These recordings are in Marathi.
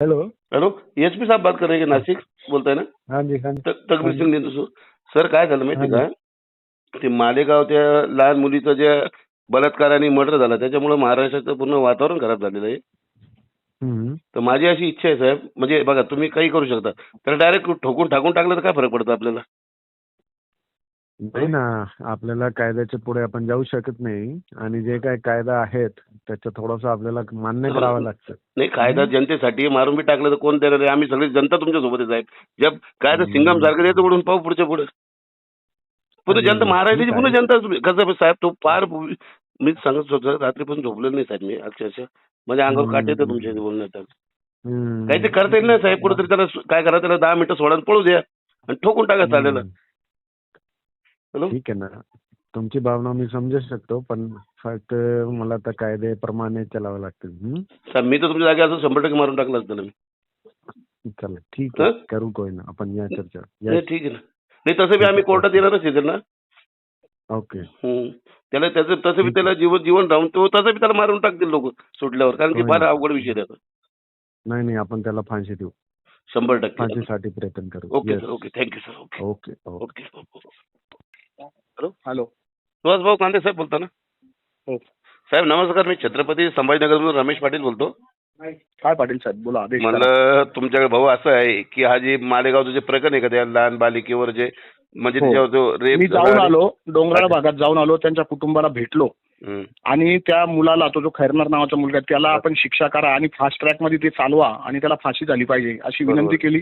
हेलो हॅलो एस पी साहेब बात कर रहे हैं नाशिक बोलताय ना? हाँ जी हाँ तकबीर सिंग नेतू सर काय झालं माहिती का? ते मालेगाव त्या लहान मुलीचं जे बलात्कार आणि मर्डर झाला त्याच्यामुळे महाराष्ट्राचं पूर्ण वातावरण खराब झालेलं आहे. तर माझी अशी इच्छा आहे साहेब म्हणजे बघा तुम्ही काही करू शकता तर डायरेक्ट ठोकून टाकून टाकलं तर काय फरक पडतो आपल्याला? नाही ना आपल्याला कायद्याच्या पुढे आपण जाऊ शकत नाही आणि जे काय कायदा आहेत त्याचं थोडंसं आपल्याला मान्य करावं लागतं. नाही कायदा जनतेसाठी मारून बी टाकलं तर कोण देणार आहे? आम्ही सगळी जनता तुमच्यासोबत आहे. साहेब जब कायदा. सिंगम सारखं द्यायचं पुढून पाहू पुढच्या पुढे. पुन्हा जनता महाराष्ट्राची पुन्हा. जनता कसं साहेब तो फार मी सांगत होतो रात्रीपासून झोपलेलो नाही साहेब मी अक्षरशः. माझ्या अंगावर काटे येतं हम्म. तुमच्या बोलण्यात. काही ते करता येईल ना साहेब कुठेतरी त्याला काय करा त्याला दहा मिनिटं सोडा पळू द्या. आणि ठोकून टाका चालेल. हॅलो? ठीक आहे ना. तुमची भावना मी समजू शकतो पण फक्त मला आता कायद्याप्रमाणे चालावं लागतं. हम्म? साहेब मी तर तुमच्या जागी असं शंभर टक्के मारून टाकलं असतं ना मी. चला ठीक आहे हं? करू कोई ना आपण या चर्चा नाही. ठीक आहे ना. नाही तसं बी आम्ही कोर्टात येणारच आहे त्यांना. ओके. हम्म. त्याला त्याचं तसं बी त्याला जीवन जीवन राहून तो तसं बी त्याला मारून टाकतील लोक सुटल्यावर कारण की फार. अवघड विषय आहे त्याचा. नाही नाही आपण त्याला फाशी देऊ. शंभर टक्के. फाशीसाठी प्रयत्न करू. Okay Yes. Sir okay. Thank you sir okay. Okay okay. Okay hello. Suhas भाऊ कांदे साहेब बोलता ना हो साहेब नमस्कार मी छत्रपती संभाजीनगरमधून रमेश पाटील बोलतो काय पाटील साहेब बोला आदेश करा. म्हणलं तुमच्याकडे भाऊ असं आहे की हा जे मालेगावचं जे प्रकरण आहे का त्या लहान बालिकेवर जे म्हणजे हो. त्याच्यावर जो रेप जाऊन आलो डोंगराळ भागात जाऊन आलो त्यांच्या कुटुंबाला भेटलो. आणि त्या मुलाला तो जो खैरनार नावाचा मुलगा आहे, त्याला आपण शिक्षा करा आणि फास्ट ट्रॅकमध्ये ते चालवा आणि त्याला फाशी झाली पाहिजे अशी बरोबर. विनंती केली.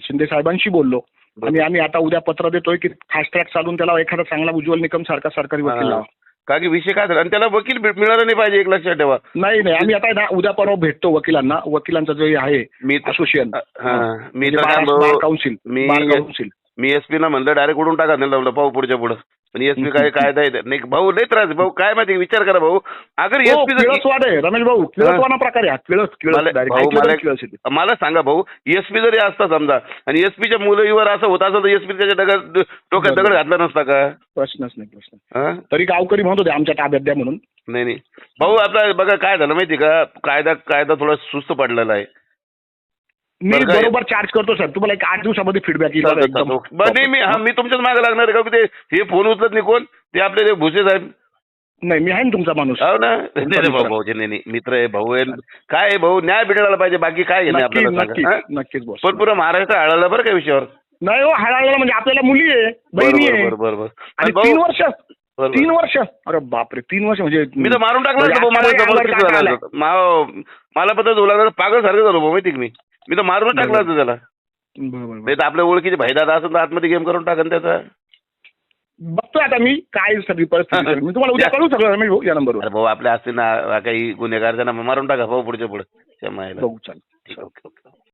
शिंदे साहेबांशी बोललो. आणि आम्ही आता उद्या पत्र देतोय की फास्ट ट्रॅक चालून त्याला एखादा चांगला उज्ज्वल निकम सारखा सरकारी वकील. लावा. का की विषय काय झाला? आणि त्याला वकील भे- मिळाला नाही पाहिजे एक लक्षात ठेवा. नाही नाही. आम्ही आता ना उद्या परवा भेटतो वकिलांना. वकिलांचं जे आहे मी असोसिएशन हा, मी म्हणजे तर काय बार भाऊ, काउन्सिल मी बार काउन्सिल मी एसपी ना म्हणलं डायरेक्ट उडून टाका. नाही लावलं पाहू पुढच्या पुढं. पण एसपी काय कायदा आहे नाही भाऊ लय त्रास. भाऊ काय माहिती विचार करा भाऊ. अगर हो, एसपी किळसवाड आहे. रमेश भाऊ किळसवाना प्रकार आहे. हा. किळस किळस मला- direct. भाऊ, ऐकलं मला तर एक- किळस येते. मला सांगा भाऊ एसपी जरी असता समजा आणि एसपीच्या मुलीवर असं होत असेल तर एसपी त्याच्या दगड डोक्यात दगड घातला नसता का? प्रश्नच नाही प्रश्न हा? तरी गावकरी म्हणत होते आमच्या ताब्यात द्या म्हणून. नाही नाही. भाऊ आपला बघा काय झालं माहिती का? कायदा कायदा थोडा सुस्त पडलेला आहे. मी बरं बरोबर चार्ज करतो सर तुम्हाला एक आठ दिवसामध्ये फीडबॅक येईल. बघा एकदम बरं, नाही मी हा मी तुमच्याच मागे लागणार आहे का? ते हे फोन उचलत नाही कोण? ते आपले ते भुसे साहेब. नाही मी आहे ना तुमचा माणूस. हो ना? नाही भाऊ भाऊजी नाही नाही. मित्र आहे भाऊ आहे. काय आहे भाऊ? न्याय भेटायला पाहिजे बाकी काय आहे नाही नक्की आपल्याला नक्कीच सांगा हा? नक्कीच बॉस पण पुरा महाराष्ट्र आळाला बरं का विषयावर? नाही हो हळहळ म्हणजे आपल्याला मुली आहे बहिणी आहे. बरोबर बरोबर. आणि तीन वर्ष बरोबर. तीन वर्ष. अरे बापरे तीन वर्ष म्हणजे मी तर मारून टाकलं म्हणजे होतं भाऊ, मला जबरदस्ती झाला. होता. मा- पत्र होऊ लागला पागल सारखं झालो भाऊ माहिती का मी? मी तर मारून टाकलं होतं त्याला. नाही तर आपल्या ओळखीचे भाईदादा असेल तर आतमध्ये गेम करून टाकन त्याचा. बघतोय आता मी काय सगळी परिस्थिती. मी तुम्हाला उद्या कळू सगळं रमेश भाऊ या नंबरवर. अरे भाऊ आपल्या असतील ना काही गुन्हेगार त्यांना मारून टाका भाऊ पुढच्या पुढे. बघू चालेल ओके ओके.